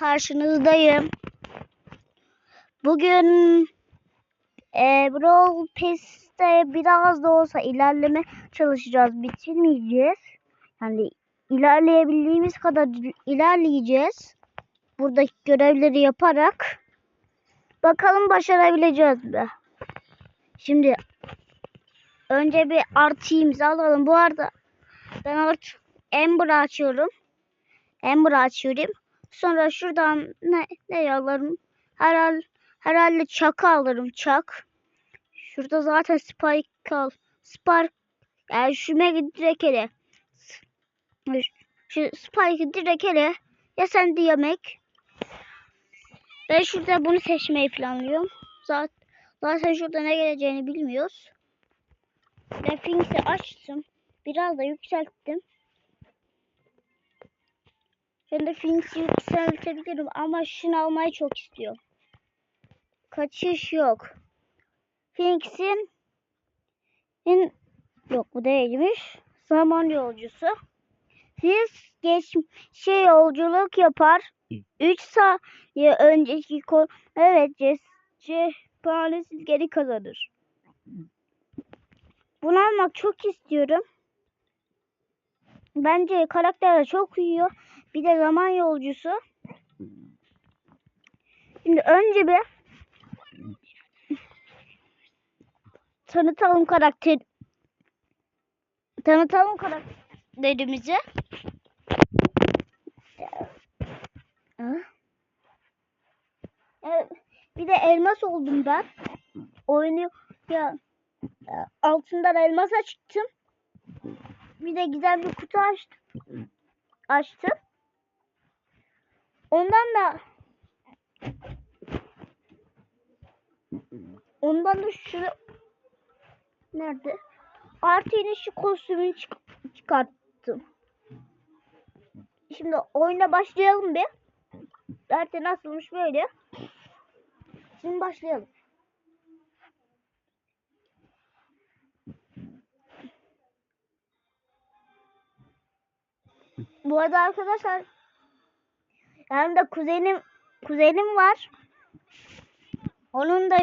karşınızdayım. Bugün e, Brawl Pass'te biraz da olsa ilerleme çalışacağız. Bitirmeyeceğiz. Yani ilerleyebildiğimiz kadar ilerleyeceğiz. Buradaki görevleri yaparak. Bakalım başarabileceğiz mi? Şimdi önce bir artı imzalayalım. Bu arada ben artık Ember açıyorum. Ember açıyorum. Sonra şuradan ne, ne alırım? Herhal, herhalde çakı alırım. Çak. Şurada zaten spike al. Spark. Yani şu mega direkt ele. Şu spike'ı direkt ele. Ya sen de yemek. Ben şurada bunu seçmeyi planlıyorum. Zaten, zaten şurada ne geleceğini bilmiyoruz. Refings'i açtım. Biraz da yükselttim. Ben de Finks'i yükseltebilirim ama şunu almayı çok istiyorum. Kaçış yok. Finks'in in, yok bu değilmiş. Zaman yolcusu. Siz geç şey yolculuk yapar. 3 saniye önceki kol evet cephane siz geri kazanır. Bunu almak çok istiyorum. Bence karaktere çok uyuyor. Bir de zaman yolcusu. Şimdi önce bir tanıtalım karakter tanıtalım karakterimizi. Bir de elmas oldum ben. Oyunu ya altından elmasa çıktım. Bir de güzel bir kutu açtım. Açtım. Ondan da ondan da şu nerede? Artı yine şu kostümünü çık çıkarttım. Şimdi oyuna başlayalım bir. Zaten nasılmış böyle. Şimdi başlayalım. Bu arada arkadaşlar yanımda kuzenim kuzenim var. Onun da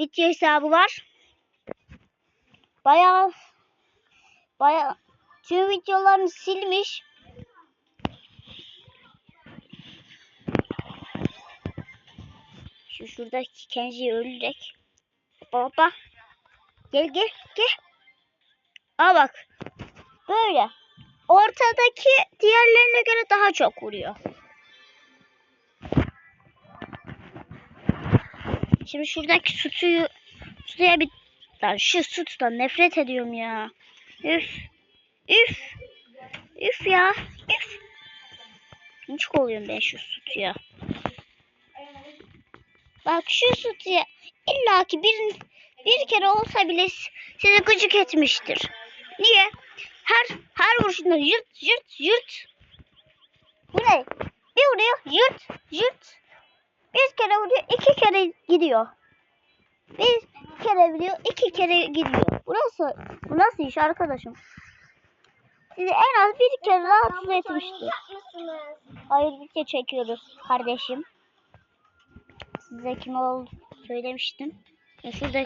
video hesabı var. Bayağı bayağı tüm videolarını silmiş. Şu şuradaki Kenji ölecek. Baba. Gel gel gel. Aa bak. Böyle. Ortadaki diğerlerine göre daha çok vuruyor. Şimdi şuradaki sütüyü suya bir lan şu sütüden nefret ediyorum ya. Üf. Üf. Üf ya. Üf. Hiç oluyorum ben şu sütüye. Bak şu sütüye illaki bir, bir kere olsa bile sizi gıcık etmiştir. Niye? Her her vuruşunda yırt yırt yırt. Bu ne? Bir vuruyor yırt yırt. Bir kere vuruyor iki kere gidiyor. Bir kere vuruyor iki kere gidiyor. Bu nasıl, bu nasıl iş arkadaşım? Sizi en az bir kere rahatsız etmiştir. Hayır video çekiyoruz kardeşim. Size kim oldu söylemiştim. Ya şurada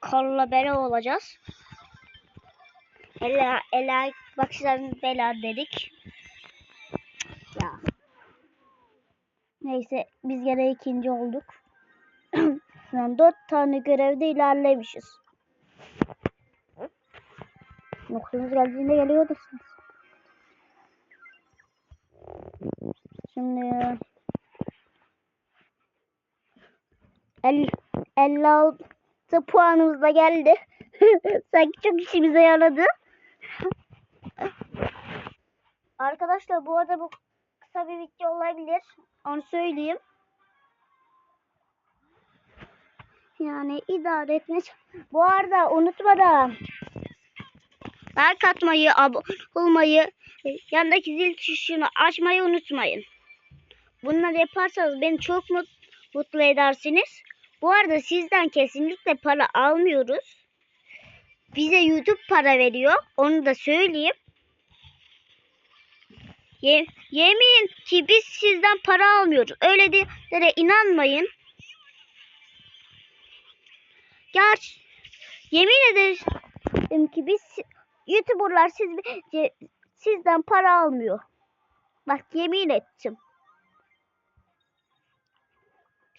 Karla Bela olacağız. Ela, Ela bakışlarını Bela dedik. Neyse biz gene ikinci olduk. Şu dört tane görevde ilerlemişiz. Noktamız geldiğinde geliyordursunuz. Şimdi el, 56 puanımız da geldi. Sanki çok işimize yaradı. Arkadaşlar bu arada bu kısa bir video olabilir. Onu söyleyeyim. Yani idare etme. Bu arada unutmadan like atmayı, abone olmayı, yandaki zil tuşunu açmayı unutmayın. Bunları yaparsanız beni çok mutlu edersiniz. Bu arada sizden kesinlikle para almıyoruz. Bize YouTube para veriyor. Onu da söyleyeyim. Ye- yemin ki biz sizden para almıyoruz. Öyle de inanmayın. Gerçi yemin ederim ki biz YouTuber'lar siz, sizden para almıyor. Bak yemin ettim.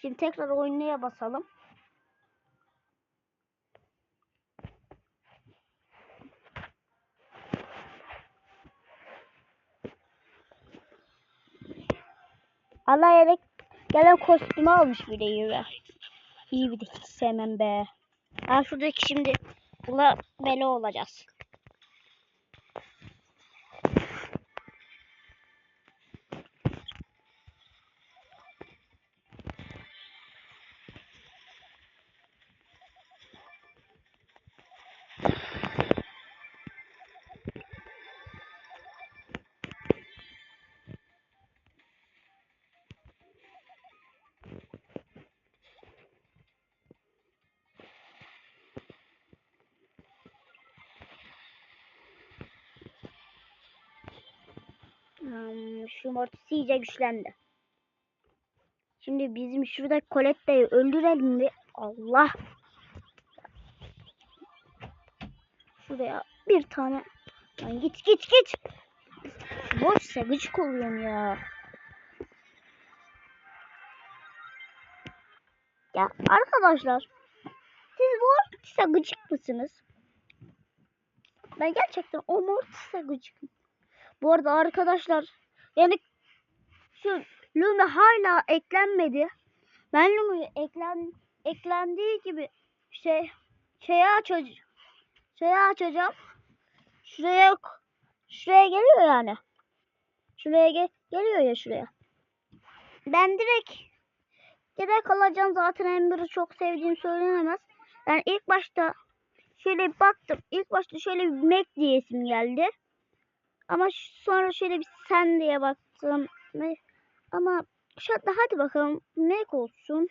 Şimdi tekrar oynaya basalım. Alayarak gelen kostümü almış bir de yürü. İyi bir de hiç sevmem be. Ha şuradaki şimdi buna bela olacağız. Şu mortisi iyice güçlendi. Şimdi bizim şuradaki Colette'yi öldürelim mi? Allah. Şuraya bir tane. Lan git git git. Boşsa gıcık oluyorum ya. Ya arkadaşlar. Siz Mortis'e gıcık mısınız? Ben gerçekten o Mortis'e gıcıkım. Bu arada arkadaşlar yani şu Lumi hala eklenmedi. Ben Lumi'yi eklen eklendiği gibi şey şeye açacağım. Şeye açacağım. Şuraya şuraya geliyor yani. Şuraya gel geliyor ya şuraya. Ben direkt direkt alacağım zaten Ember'ı çok sevdiğim söylenemez. Ben ilk başta şöyle baktım. İlk başta şöyle bir Mac diye isim geldi. Ama sonra şöyle bir sen diye baktım. Ne? Ama anda hadi bakalım Mac olsun.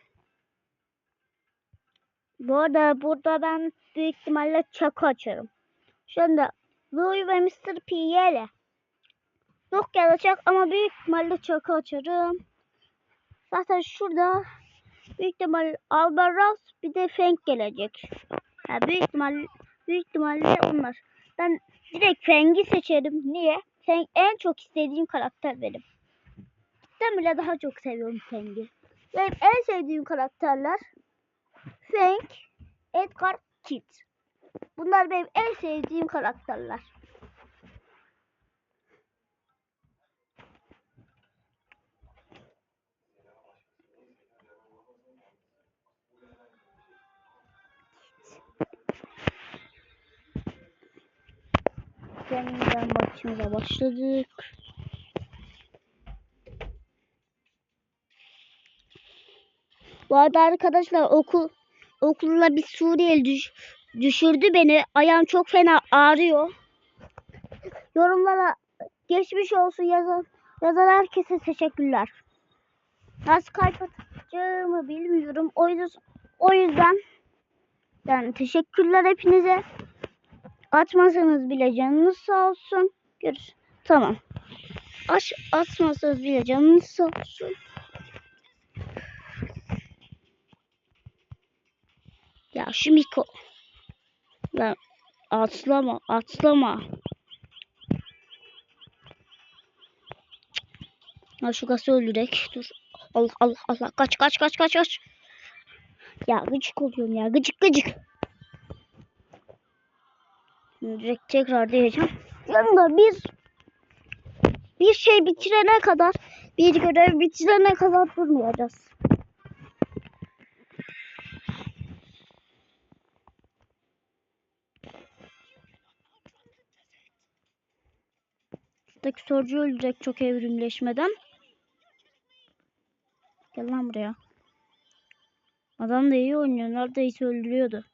Bu arada burada ben büyük ihtimalle çakı açarım. Şu anda Louis ve Mr. P'ye Yok yazacak ama büyük ihtimalle çakı açarım. Zaten şurada büyük ihtimalle Albaraz bir de Frank gelecek. Ha, büyük ihtimalle büyük ihtimalle onlar. Ben direkt Frank'i seçerim. Niye? Frank en çok istediğim karakter benim. Ben bile daha çok seviyorum Frank'i. Benim en sevdiğim karakterler Frank, Edgar, Kit. Bunlar benim en sevdiğim karakterler. Yeniden maçımıza başladık. Bu arada arkadaşlar okul okulda bir Suriyeli düş, düşürdü beni. Ayağım çok fena ağrıyor. Yorumlara geçmiş olsun yazan yazan herkese teşekkürler. Nasıl kapatacağımı bilmiyorum. O yüzden o yüzden yani teşekkürler hepinize. Atmasanız bile canınız sağ olsun. Görüş. Tamam. Aç, atmasanız bile canınız sağ olsun. Ya şu Miko. Lan atlama, atlama. Ha şu gazı öldürek. Dur. Allah Allah Allah. Kaç kaç kaç kaç kaç. Ya gıcık oluyorum ya. Gıcık gıcık. Tekrar diyeceğim. Yanında bir bir şey bitirene kadar bir görev bitirene kadar durmayacağız. Şuradaki sorucu ölecek çok evrimleşmeden. Gel lan buraya. Adam da iyi oynuyor. Neredeyse öldürüyordu.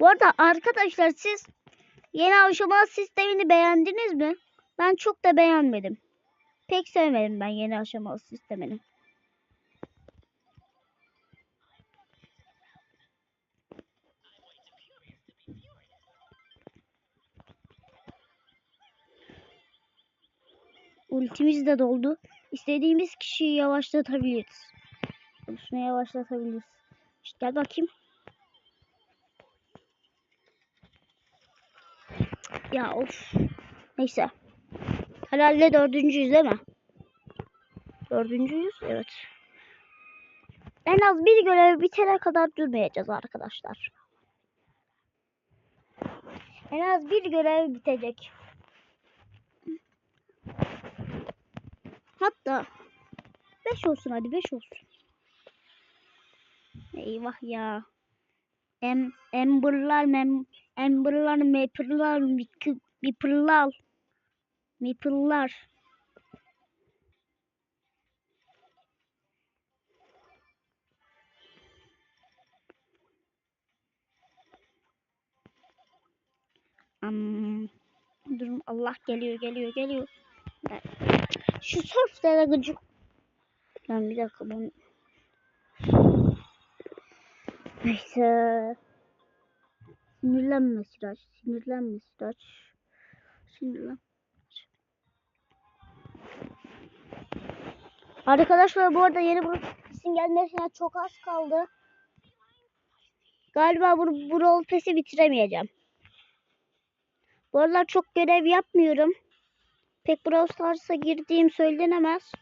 Bu arada arkadaşlar siz yeni aşama sistemini beğendiniz mi? Ben çok da beğenmedim. Pek sevmedim ben yeni aşamalı sistemini. Ultimiz de doldu. İstediğimiz kişiyi yavaşlatabiliriz. Üstüne yavaşlatabiliriz. İşte gel bakayım. Ya of. Neyse. Herhalde dördüncüyüz değil mi? Dördüncüyüz. Evet. En az bir görev bitene kadar durmayacağız arkadaşlar. En az bir görev bitecek. Hatta 5 olsun hadi 5 olsun. Eyvah ya. Em, Ember'lar, mem, Ember'lar, Mapper'lar, Mipper'lar, Mipper'lar. Am, durun Allah geliyor geliyor geliyor. Şu surflere gıcık. Lan bir dakika ben. Neyse. Sinirlenme Siraç. Sinirlenme Siraç. Sinirlen. Arkadaşlar bu arada yeni Brawl gelmesine çok az kaldı. Galiba bu, Brawl Pass'i bitiremeyeceğim. Bu aralar çok görev yapmıyorum. Pek Brawl Stars'a girdiğim söylenemez.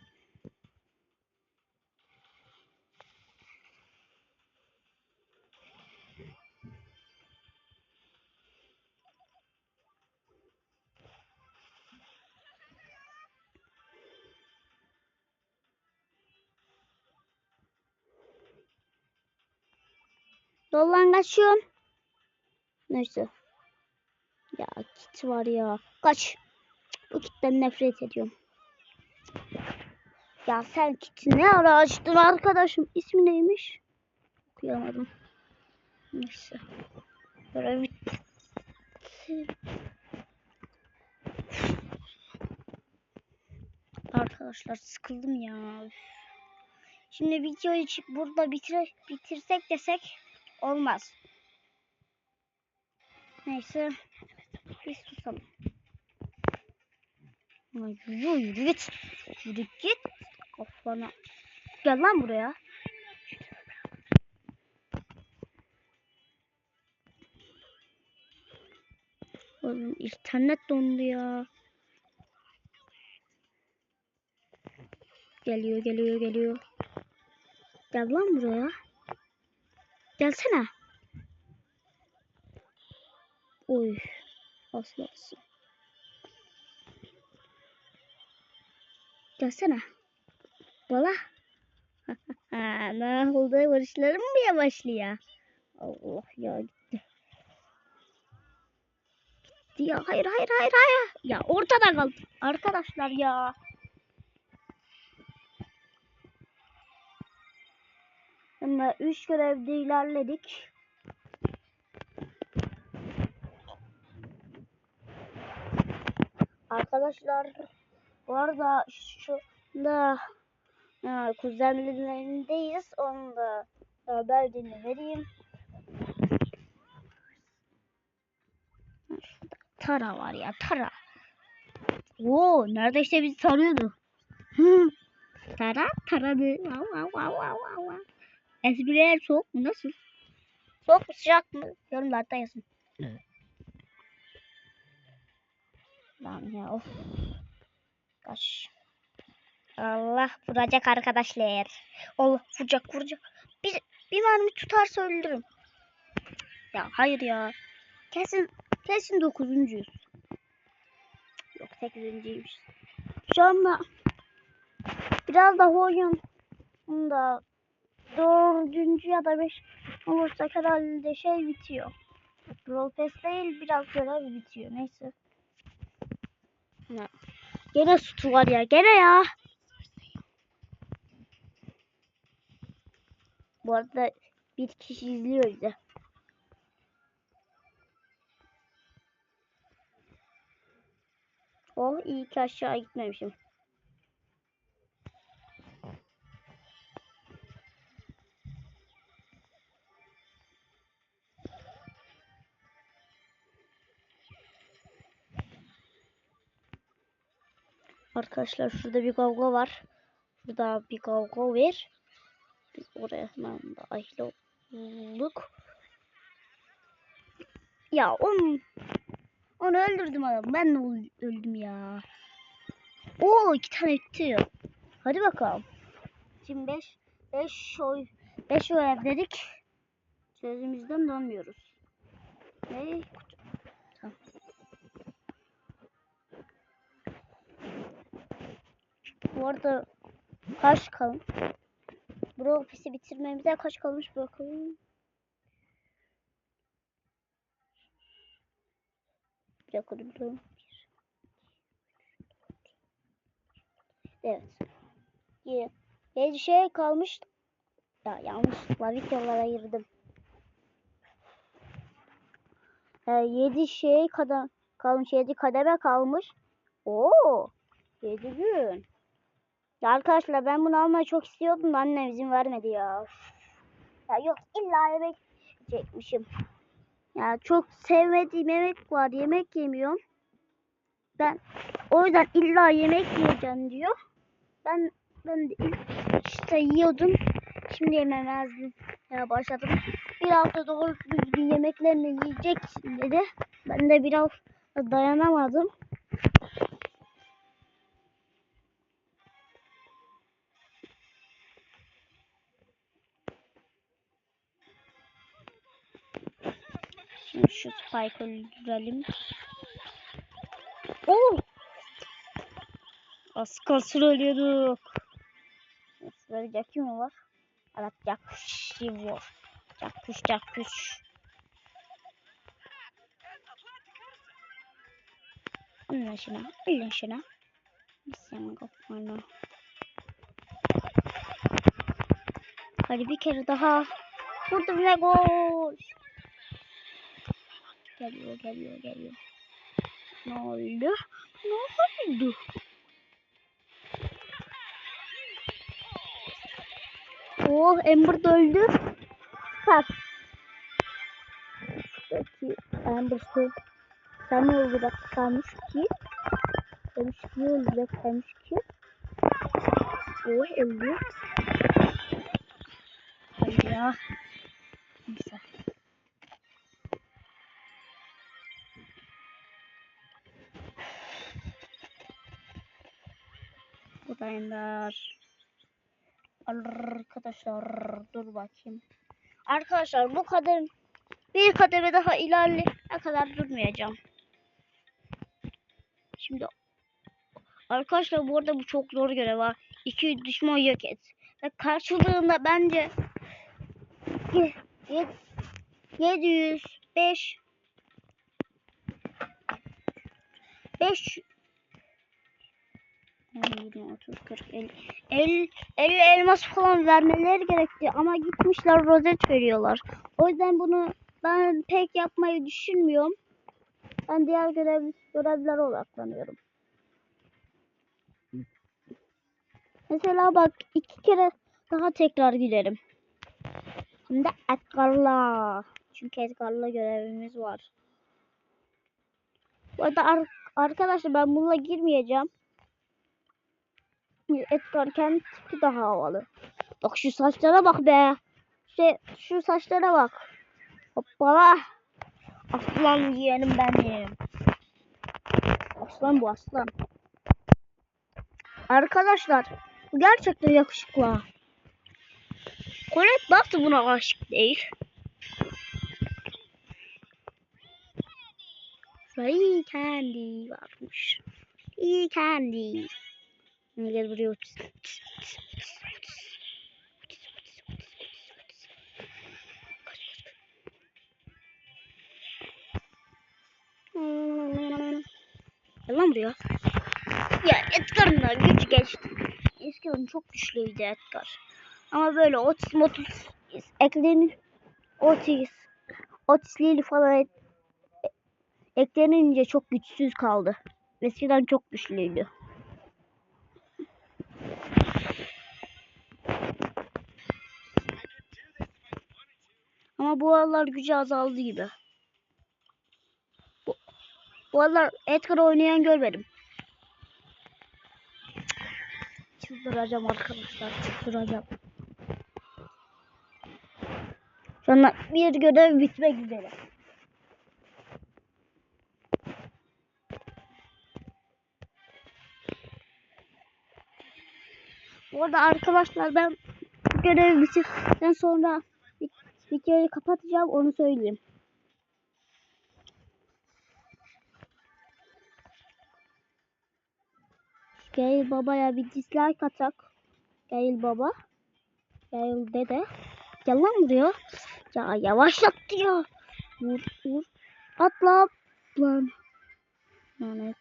Yoldan kaçıyorum. Neyse. Ya kit var ya. Kaç. Bu kitten nefret ediyorum. Ya sen kiti ne ara açtın arkadaşım? İsmi neymiş? Okuyamadım. Neyse. Görev bitti. Arkadaşlar sıkıldım ya. Şimdi videoyu burada bitir bitirsek desek olmaz. Neyse. Biz susalım. Yürü yürü git. Yürü git. Kafana. Gel lan buraya. Oğlum internet dondu ya. Geliyor geliyor geliyor. Gel lan buraya. Gelsene. Oy. Aslı olsun. Gelsene. Bala. ne oldu? Barışlarım mı yavaşlıyor? Allah ya gitti. Gitti ya. Hayır hayır hayır hayır. Ya ortada kaldı. Arkadaşlar ya. Şimdi 3 görevde ilerledik. Arkadaşlar bu arada şu da ha, kuzenlerindeyiz. Onu da haberini vereyim. Tara var ya Tara. Oo neredeyse bizi sarıyordu. Hı. Tara taradı. Vav vav vav vav vav. Espriler soğuk mu? Nasıl? Soğuk mu sıcak mı? Yorumlarda yazın. Lan ya of. Kaç. Allah vuracak arkadaşlar. Allah vuracak vuracak. Bir, bir mermi tutarsa öldürürüm. Ya hayır ya. Kesin kesin dokuzuncuyuz. Yok sekizinciymiş. Şu anda biraz daha oyun da dördüncü ya da beş olursak herhalde şey bitiyor. Brawl Pass değil biraz görev bitiyor. Neyse. Ne? Gene sütü var ya. Gene ya. Bu arada bir kişi izliyor bizi. Oh iyi ki aşağı gitmemişim. Arkadaşlar şurada bir kavga var. Burada bir kavga var. Biz oraya hemen dahil olduk. Ya onu, onu öldürdüm adam. Ben de öl- öldüm ya. Oo iki tane bitiyor. Hadi bakalım. Şimdi 5 5 oy 5 oy dedik. Sözümüzden dönmüyoruz. Ne? Bu arada kaç kalın? Bro ofisi bitirmemize kaç kalmış bakalım. Bir dakika. Evet. Yedi şey kalmış. Ya yanlışlıkla videolara girdim. Ee, yedi şey kadar kalmış. Yedi kademe kalmış. Oo. Yedi gün. Ya arkadaşlar ben bunu almayı çok istiyordum da annem izin vermedi ya. Ya yok illa yemek yiyecekmişim. Ya çok sevmediğim yemek var. Yemek yemiyorum. Ben o yüzden illa yemek yiyeceğim diyor. Ben ben de işte yiyordum. Şimdi yememezdim. Ya başladım. Bir hafta doğru düzgün yemeklerini yiyeceksin dedi. Ben de biraz dayanamadım. Şu spike öldürelim. Oo! Az kalsın ölüyorduk. Böyle Jackie mi var? Evet Jackie var. Jackie Jackie. Alın şuna. Alın şuna. Sen kafana. Hadi bir kere daha. Vurdum ve gol. Geliyor geliyor geliyor. Ne oldu? Ne oldu? Oh Amber da öldü. Bak. Peki Amber şu sen ne oldu bak kalmış ki. Demiş ki ne olacak kalmış ki. Oh öldü. Hadi ya. Ender. Arkadaşlar dur bakayım. Arkadaşlar bu kadar bir kademe daha ilerleyene kadar durmayacağım. Şimdi arkadaşlar bu arada bu çok zor görev var. İki düşman yok et. Ve karşılığında bence 705 5 20, 30, 40, 50, 50, 50 elmas falan vermeleri gerekti ama gitmişler rozet veriyorlar. O yüzden bunu ben pek yapmayı düşünmüyorum. Ben diğer görev, görevlere odaklanıyorum. Mesela bak iki kere daha tekrar giderim. Hem de Edgar'la. Çünkü Edgar'la görevimiz var. Bu arada ar arkadaşlar ben bununla girmeyeceğim. Edgar kendi tipi daha havalı. Bak şu saçlara bak be. Şu, şu saçlara bak. Hoppala. Aslan yeğenim benim. Aslan bu aslan. Arkadaşlar bu gerçekten yakışıklı. Colette nasıl buna aşık değil? Free candy varmış. Free candy. Şimdi gel buraya otur. Gel. Ya Edgar'ın da gücü geçti. Eskiden çok güçlüydü Edgar. Ama böyle otis motis eklenin otis otisliği falan et, eklenince çok güçsüz kaldı. Eskiden çok güçlüydü. Ama bu aralar gücü azaldı gibi. Bu, bu aralar Edgar oynayan görmedim. çıldıracağım arkadaşlar. Çıldıracağım. Anda bir görev bitmek üzere. Bu arada arkadaşlar ben görev bitirdikten sonra videoyu kapatacağım onu söyleyeyim. Gel babaya bir dislike atak. Gel baba. Gel dede. Gel lan buraya. Ya yavaşlattı ya. Vur vur. Atla lan. Yani.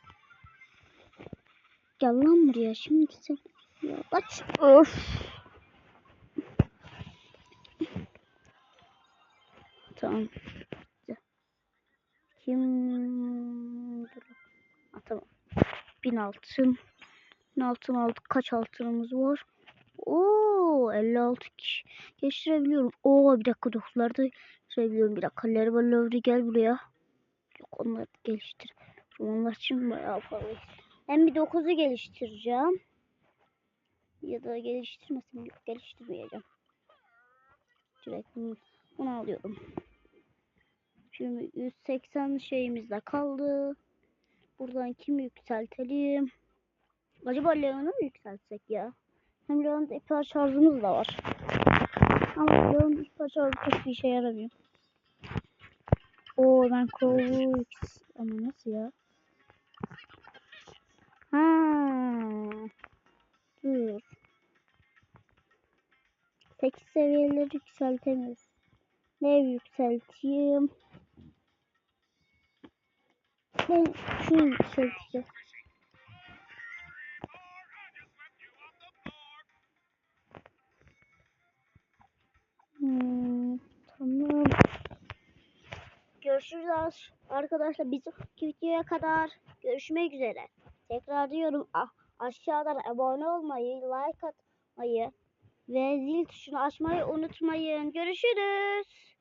Gel lan buraya şimdi sen. Ya aç. Öf. Tamam. Kim? Dur. Ha, tamam. Bin altın. Bin altın aldık. Kaç altınımız var? Oo 56 kişi geçirebiliyorum. Oo bir dakika dokuzları da geçirebiliyorum. Bir dakika Lerba Lovri gel buraya. Yok onları geliştir. Onlar için bayağı fazla. Ben bir 9'u geliştireceğim. Ya da geliştirmesem yok geliştirmeyeceğim. Direkt bunu, bunu alıyorum. Şimdi 180 şeyimiz de kaldı. Buradan kimi yükseltelim? Acaba Leon'u mu yükseltsek ya? Hem Leon'da hiper şarjımız da var. Ama Leon hiper şarjı pek bir işe yaramıyor. Oo ben yüks- Ama nasıl ya? Ha. Dur. 8 seviyeleri yükseltemiyoruz. Ne yükselteyim? Ben şunu yükselteceğim. Tamam. Görüşürüz ar- arkadaşlar. Bir sonraki videoya kadar görüşmek üzere. Tekrar diyorum ah, aşağıdan abone olmayı, like atmayı ve zil tuşunu açmayı unutmayın. Görüşürüz.